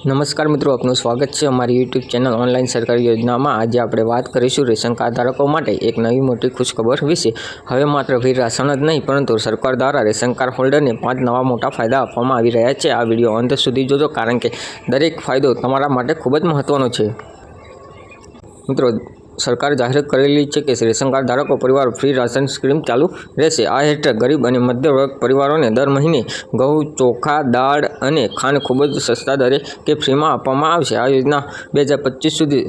નમસ્કાર મિત્રો, આપનું સ્વાગત છે અમારી યુટ્યુબ ચેનલ ઓનલાઈન સરકારી યોજનામાં. આજે આપણે વાત કરીશું રેશન કાર્ડ ધારકો માટે એક નવી મોટી ખુશખબર વિશે. હવે માત્ર વીર રાશન જ નહીં, પરંતુ સરકાર દ્વારા રેશન કાર્ડ હોલ્ડરને પાંચ નવા મોટા ફાયદા આપવામાં આવી રહ્યા છે. આ વીડિયો અંત સુધી જોજો, કારણ કે દરેક ફાયદો તમારા માટે ખૂબ જ મહત્ત્વનો છે. મિત્રો સરકારે જાહેરાત કરેલી છે કે રેશન કાર્ડ ધારકો પરિવાર ફ્રી રાશન સ્કીમ ચાલુ રહેશે. આ હેઠળ ગરીબ અને મધ્ય વર્ગ પરિવારોને દર મહિને ઘઉં, ચોખા, દાળ અને ખાંડ ખૂબ જ સસ્તા દરે કે ફ્રીમાં આપવામાં આવશે. આ યોજના બે હજાર પચીસ સુધી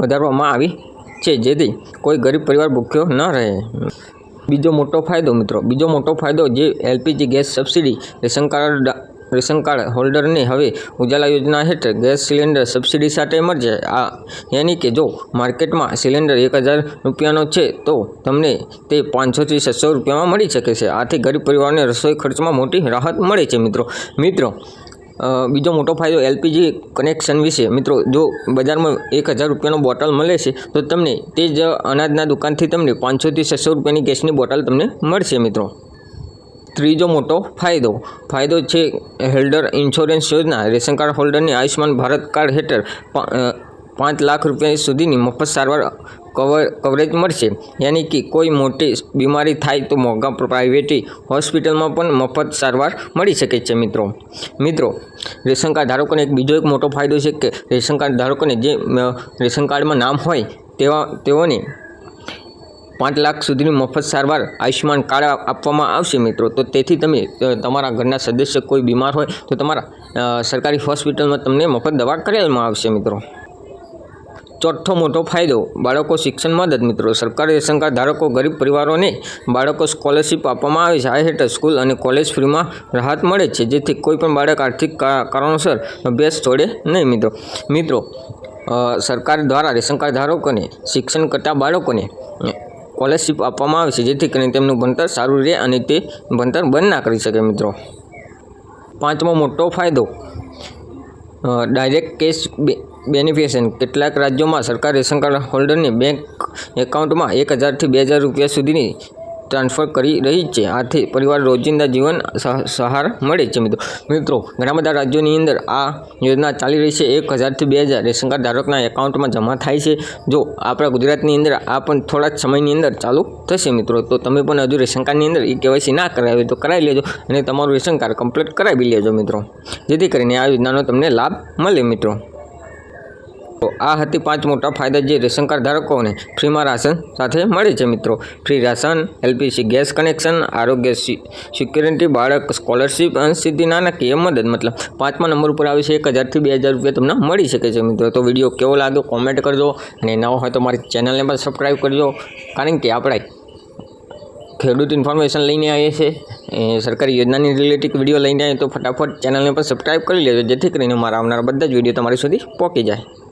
વધારવામાં આવી છે, જેથી કોઈ ગરીબ પરિવાર ભૂખ્યો ન રહે. બીજો મોટો ફાયદો મિત્રો, બીજો મોટો ફાયદો જે LPG gas subsidy, ration card ration card હોલ્ડરને હવે ઉજાલા યોજના હેઠળ ગેસ સિલિન્ડર સબસિડી સાથે મળશે આ યાની કે જો માર્કેટમાં સિલિન્ડર એક હજાર રૂપિયાનો છે, તો તમને તે પાંચસોથી છસો રૂપિયામાં મળી શકે છે. આથી ગરીબ પરિવારને રસોઈ ખર્ચમાં મોટી રાહત મળે છે, મિત્રો. મિત્રો બીજો મોટો ફાયદો એલપીજી કનેક્શન વિશે. મિત્રો, જો બજારમાં એક હજાર રૂપિયાનો બોટલ મળે છે, તો તમને તે જ અનાજના દુકાનથી તમને પાંચસોથી છસો રૂપિયાની ગેસની બોટલ તમને મળશે, મિત્રો. ત્રીજો મોટો ફાયદો ફાયદો છે હેલ્ડર ઇન્સ્યોરન્સ યોજના, રેશન કાર્ડ હોલ્ડરની આયુષ્યમાન ભારત કાર્ડ હેઠળ પાંચ લાખ રૂપિયા સુધીની મફત સારવાર કવર, કવરેજ મળશે. યાની કે કોઈ મોટી બીમારી થાય તો મોંઘા પ્રાઇવેટી હોસ્પિટલમાં પણ મફત સારવાર મળી શકે છે મિત્રો. મિત્રો, રેશન કાર્ડ ધારકોને એક બીજો એક મોટો ફાયદો છે કે રેશન કાર્ડ ધારકોને જે રેશન કાર્ડમાં નામ હોય તેવા, તેઓને પાંચ લાખ સુધીની મફત સારવાર આયુષ્યમાન કાર્ડ આપવામાં આવશે મિત્રો. તો તેથી તમે તમારા ઘરના સદસ્ય કોઈ બીમાર હોય તો તમારા સરકારી હોસ્પિટલમાં તમને મફત દવા કરાવવામાં આવશે મિત્રો. ચોથો મોટો ફાયદો, બાળકો શિક્ષણ મદદ મિત્રો. સરકારી રેશન કાર્ડ ધારકો ગરીબ પરિવારોને બાળકો સ્કોલરશિપ આપવામાં આવે છે. આ હેઠળ સ્કૂલ અને કોલેજ ફ્રીમાં રાહત મળે છે. જેથી કોઈ પણ બાળક આર્થિક કારણોસર અભ્યાસ છોડે નહીં મિત્રો. મિત્રો સરકાર દ્વારા રેશન કાર્ડ ધારકોને શિક્ષણ કરતા બાળકોને સ્કોલરશિપ આપવામાં આવે છે, જેથી કરીને તેમનું ભણતર સારું રહે અને તે ભણતર બંધ ના કરી શકે મિત્રો. પાંચમો મોટો ફાયદો ડાયરેક્ટ કેશ બે- બેનિફિશિયન કેટલાક રાજ્યોમાં સરકાર રેશન કાર્ડ હોલ્ડરને બેંક એકાઉન્ટમાં એક હજારથી બે હજાર રૂપિયા સુધીની ટ્રાન્સફર કરી રહી છે. આથી પરિવાર રોજિંદા જીવન સહ- સહાર મળે છે મિત્રો. મિત્રો, ઘણા બધા રાજ્યોની અંદર આ યોજના ચાલી રહી છે. એક હજારથી બે હજાર રેશન કાર્ડ ધારકના એકાઉન્ટમાં જમા થાય છે. જો આપણા ગુજરાતની અંદર આ પણ થોડા જ સમયની અંદર ચાલુ થશે મિત્રો, તો તમે પણ હજુ રેશન કાર્ડની અંદર એ કેવાયસી ના કરાવી તો કરાવી લેજો અને તમારું રેશન કાર્ડ કમ્પ્લીટ કરાવી લેજો મિત્રો. જેથી કરીને આ યોજનાનો તમને લાભ મળે મિત્રો. તો આ હતી પાંચ મોટા ફાયદા જે રેશન કાર્ડ ધારકોને ફ્રીમાં રાશન સાથે મળે છે, મિત્રો. Free ration, LPG gas connection, આરોગ્ય સિક્યુરિટી, બાળક સ્કોલરશિપ અને સીધી નાણાકીય મદદ. મતલબ પાંચમા નંબર ઉપર આવે છે, એક હજારથી બે હજાર રૂપિયા તમને મળી શકે છે, મિત્રો. તો વીડિયો કેવો લાગ્યો કોમેન્ટ કરજો અને નવો હોય તો મારી ચેનલને પણ સબસ્ક્રાઈબ કરજો, કારણ કે આપણે ખેડૂત ઇન્ફોર્મેશન લઈને આવીએ છીએ. સરકારી યોજનાની રિલેટેડ વીડિયો લઈને આવીએ તો ફટાફટ ચેનલને પણ સબસ્ક્રાઈબ કરી લેજો, જેથી કરીને મારા આવનારા બધા જ વીડિયો તમારી સુધી પહોંચી જાય.